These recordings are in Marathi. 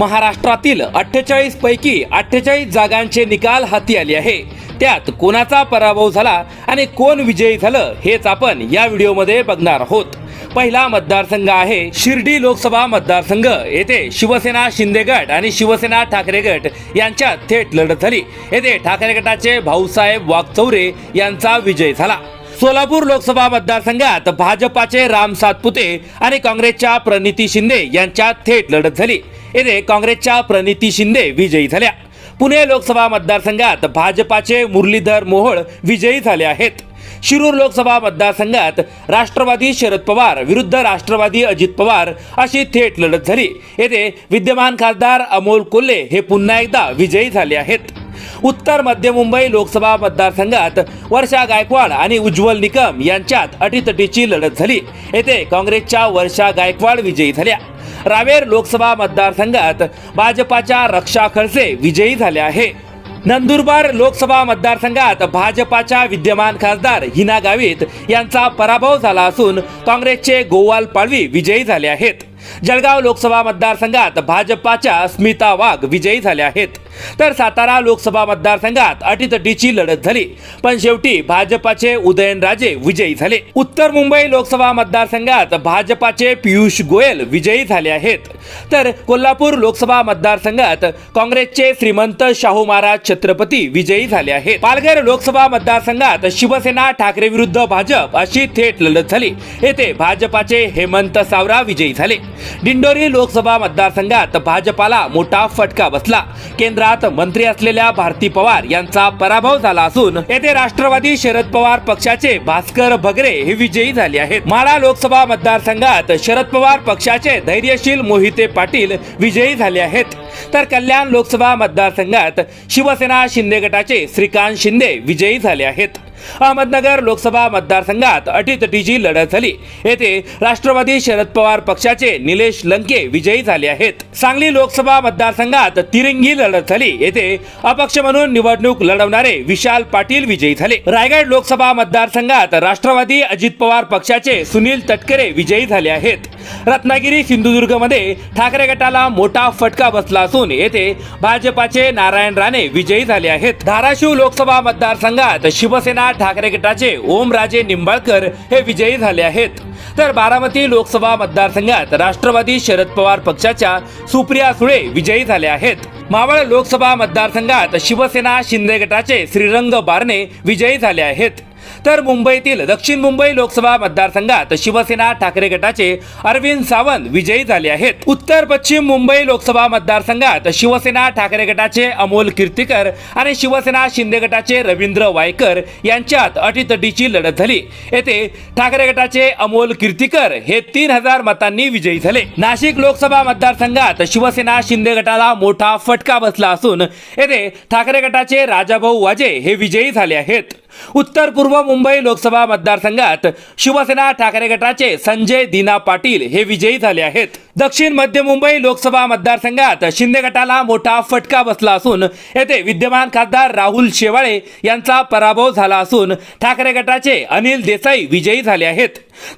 महाराष्ट्रातील अठ्ठेचाळीस पैकी अठ्ठेचाळीस जागांचे निकाल हाती आले आहे. त्यात कोणाचा पराभव झाला आणि कोण विजयी झालं हेच आपण या व्हिडिओमध्ये बघणार आहोत. पहिला मतदारसंघ आहे शिर्डी लोकसभा मतदारसंघ. येथे शिवसेना शिंदे गट आणि शिवसेना ठाकरे गट यांच्यात थेट लढत झाली. येथे ठाकरे गटाचे भाऊसाहेब वाघचौरे यांचा विजय झाला. सोलापूर लोकसभा मतदारसंघात भाजपाचे राम सातपुते आणि काँग्रेसच्या प्रणिती शिंदे यांच्यात थेट लढत झाली. येथे काँग्रेसच्या प्रणिती शिंदे विजयी झाल्या. पुणे लोकसभा मतदारसंघात भाजपाचे मुरलीधर मोहोळ विजयी झाले आहेत. शिरूर लोकसभा मतदारसंघात राष्ट्रवादी शरद पवार विरुद्ध राष्ट्रवादी अजित पवार अशी थेट लढत झाली. येथे विद्यमान खासदार अमोल कोल्हे हे पुन्हा एकदा विजयी झाले आहेत. उत्तर मध्य मुंबई लोकसभा मतदारसंघात वर्षा गायकवाड आणि उज्ज्वल निकम यांच्यात अटीतटीची लढत झाली. येथे काँग्रेसच्या वर्षा गायकवाड विजयी झाल्या. रावेर लोकसभा मतदारसंघात भाजपाच्या रक्षा खडसे विजयी झाल्या आहे. नंदुरबार लोकसभा मतदारसंघात भाजपाच्या विद्यमान खासदार हिना गावित यांचा पराभव झाला असून काँग्रेसचे गोवाल पाडवी विजयी झाले आहेत. जळगाव लोकसभा मतदारसंघात भाजपाच्या स्मिता वाघ विजयी झाल्या आहेत. तर सातारा लोकसभा मतदारसंघात अटीतटीची लढत झाली. पण शेवटी भाजपाचे उदयनराजे विजयी झाले. उत्तर मुंबई लोकसभा मतदारसंघात भाजपाचे पियुष गोयल विजयी झाले आहेत. तर कोल्हापूर लोकसभा मतदारसंघात काँग्रेसचे श्रीमंत शाहू महाराज छत्रपती विजयी झाले आहेत. पालघर लोकसभा मतदारसंघात शिवसेना ठाकरे विरुद्ध भाजप अशी थेट लढत झाली. येथे भाजपाचे हेमंत सावरा विजयी झाले. दिंडोरी लोकसभा मतदारसंघात भाजपाला मोठा फटका बसला. केंद्रात मंत्री असलेल्या भारती पवार यांचा पराभव झाला असून येथे राष्ट्रवादी शरद पवार पक्षाचे भास्कर भगरे हे विजयी झाले आहेत. माळा लोकसभा मतदारसंघात शरद पवार पक्षाचे धैर्यशील मोहिते पाटील विजयी झाले आहेत. तर कल्याण लोकसभा मतदारसंघात शिवसेना शिंदे गटाचे श्रीकांत शिंदे विजयी झाले आहेत. अहमदनगर लोकसभा मतदारसंघात अटीतटीची लढत झाली. येथे राष्ट्रवादी शरद पवार पक्षाचे निलेश लंके विजयी झाले आहेत. सांगली लोकसभा मतदारसंघात तिरंगी लढत झाली. येथे अपक्ष म्हणून निवडणूक लढवणारे विशाल पाटील विजयी झाले. रायगड लोकसभा मतदारसंघात राष्ट्रवादी अजित पवार पक्षाचे सुनील तटकरे विजयी झाले आहेत. रत्नागिरी सिंधुदुर्गमध्ये ठाकरे गटाला मोठा फटका बसला असून येथे भाजपाचे नारायण राणे विजयी झाले आहेत. धाराशिव लोकसभा मतदारसंघात शिवसेना ठाकरे गटाचे ओमराजे निंबाळकर हे विजयी झाले आहेत. तर बारामती लोकसभा मतदारसंघात राष्ट्रवादी शरद पवार पक्षाच्या सुप्रिया सुळे विजयी झाल्या आहेत. मावळ लोकसभा मतदारसंघात शिवसेना शिंदे गटाचे श्रीरंग बारणे विजयी झाले आहेत. तर मुंबईतील दक्षिण मुंबई लोकसभा मतदारसंघात शिवसेना ठाकरे गटाचे अरविंद सावंत विजयी झाले आहेत. उत्तर पश्चिम मुंबई लोकसभा मतदारसंघात शिवसेना ठाकरे गटाचे अमोल कीर्तीकर आणि शिवसेना शिंदे गटाचे रवींद्र वायकर यांच्यात अटीतटीची लढत झाली. येथे ठाकरे गटाचे अमोल कीर्तीकर हे तीन हजार मतांनी विजयी झाले. नाशिक लोकसभा मतदारसंघात शिवसेना शिंदे गटाला मोठा फटका बसला असून येथे ठाकरे गटाचे राजाभाऊ वाजे हे विजयी झाले आहेत. उत्तर पूर्व मुंबई लोकसभा मतदारसंघात शिवसेना ठाकरे गटाचे संजय दिना पाटील हे विजयी झाले आहेत. दक्षिण मध्य मुंबई लोकसभा मतदारसंघात शिंदे गटाला मोठा फटका बसला असून येथे विद्यमान खासदार राहुल शेवाळे यांचा पराभव झाला असून ठाकरे गटाचे अनिल देसाई विजयी झाले आहेत.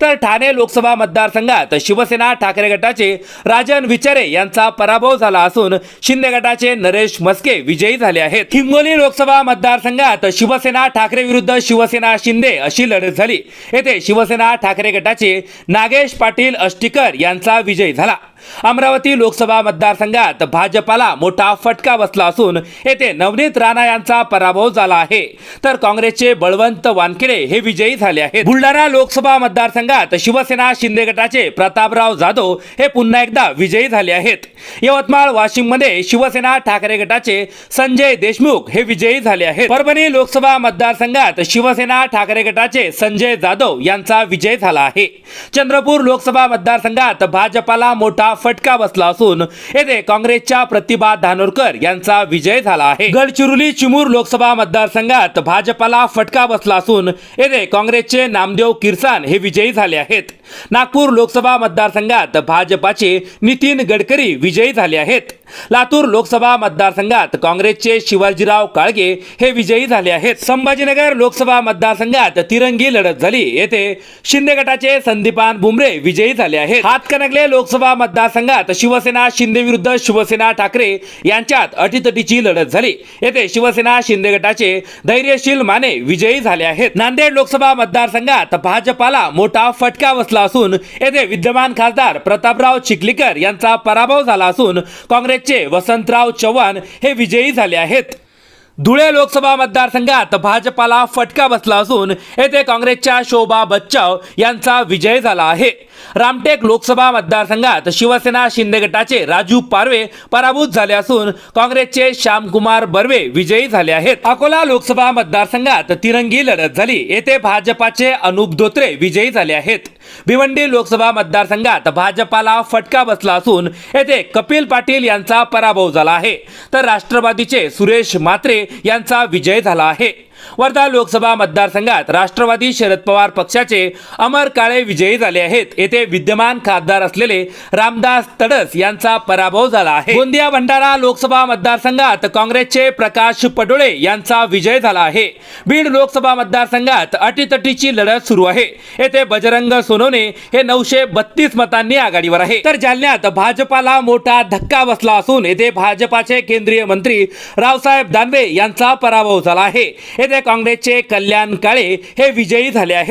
तर ठाणे लोकसभा मतदारसंघात शिवसेना ठाकरे गटाचे राजन विचारे यांचा पराभव झाला असून शिंदे गटाचे नरेश मस्के विजयी झाले आहेत. हिंगोली लोकसभा मतदारसंघात शिवसेना ठाकरे विरुद्ध शिवसेना शिंदे अशी लढत झाली. येथे शिवसेना ठाकरे गटाचे नागेश पाटील अष्टीकर यांचा विजय झाला. ら अमरावती लोकसभा मतदारसंघात भाजपाला मोठा फटका बसला असून येथे नवनीत राणा यांचा पराभव झाला आहे. तर काँग्रेसचे बळवंत वानखेडे हे विजयी झाले आहेत. बुलढाणा लोकसभा मतदारसंघात शिवसेना शिंदे गटाचे प्रतापराव जाधव हे पुन्हा एकदा विजयी झाले आहेत. यवतमाळ वाशिममध्ये शिवसेना ठाकरे गटाचे संजय देशमुख हे विजयी झाले आहेत. परभणी लोकसभा मतदारसंघात शिवसेना ठाकरे गटाचे संजय जाधव यांचा विजय झाला आहे. चंद्रपूर लोकसभा मतदारसंघात भाजपाला मोठा फटका बसला असून येथे काँग्रेसच्या प्रतिभा धानोरकर यांचा विजय झाला आहे. गडचिरोली चिमूर लोकसभा मतदारसंघात भाजपाला फटका बसला असून येथे काँग्रेसचे नामदेव किरसान हे विजयी झाले आहेत. नागपूर लोकसभा मतदारसंघात भाजपाचे नितीन गडकरी विजयी झाले आहेत. लातूर लोकसभा मतदारसंघात काँग्रेसचे शिवाजीराव काळगे हे विजयी झाले आहेत. संभाजीनगर लोकसभा मतदारसंघात तिरंगी लढत झाली. येथे शिंदे गटाचे संदीपान बुमरे विजयी झाले आहेत. हातकणंगले लोकसभा मतदारसंघात शिवसेना शिंदे विरुद्ध शिवसेना ठाकरे यांच्यात अटीतटीची लढत झाली. येथे शिवसेना शिंदे गटाचे धैर्यशील माने विजयी झाले आहेत. नांदेड लोकसभा मतदारसंघात भाजपाला मोठा फटका बसला असून येथे विद्यमान खासदार प्रतापराव चिखलीकर यांचा पराभव झाला असून काँग्रेस काँग्रेसचे वसंतराव चव्हाण हे विजयी झाले आहेत. धुळे लोकसभा मतदारसंघात भाजपाला फटका बसला असून येथे काँग्रेसच्या शोभा बच्चाव यांचा विजय झाला आहे. रामटेक लोकसभा मतदारसंघात शिवसेना शिंदे गटाचे राजू पारवे पराभूत झाले असून काँग्रेसचे श्यामकुमार बर्वे विजयी झाले आहेत. अकोला लोकसभा मतदारसंघात तिरंगी लढत झाली. येथे भाजपाचे अनुप धोत्रे विजयी झाले आहेत. भिवंडी लोकसभा मतदारसंघात भाजपाला फटका बसला असून येथे कपिल पाटील यांचा पराभव झाला आहे. तर राष्ट्रवादीचे सुरेश म्हात्रे यांचा विजय झाला आहे. वर्धा लोकसभा मतदारसंघात राष्ट्रवादी शरद पवार पक्षाचे अमर काळे विजयी झाले आहेत. येथे विद्यमान खासदार असलेले रामदास तडस यांचा पराभव झाला आहे. गोंदिया भंडारा लोकसभा मतदारसंघात काँग्रेसचे प्रकाश पडोळे यांचा विजय झाला आहे. बीड लोकसभा मतदारसंघात अटीतटीची लढत सुरू आहे. येथे बजरंग सोनवणे हे नऊशे बत्तीस मतांनी आघाडीवर आहे. तर जालन्यात भाजपाला मोठा धक्का बसला असून येथे भाजपाचे केंद्रीय मंत्री रावसाहेब दानवे यांचा पराभव झाला आहे. येथे काँग्रेसचे कल्याण काळे हे विजयी झाले आहेत.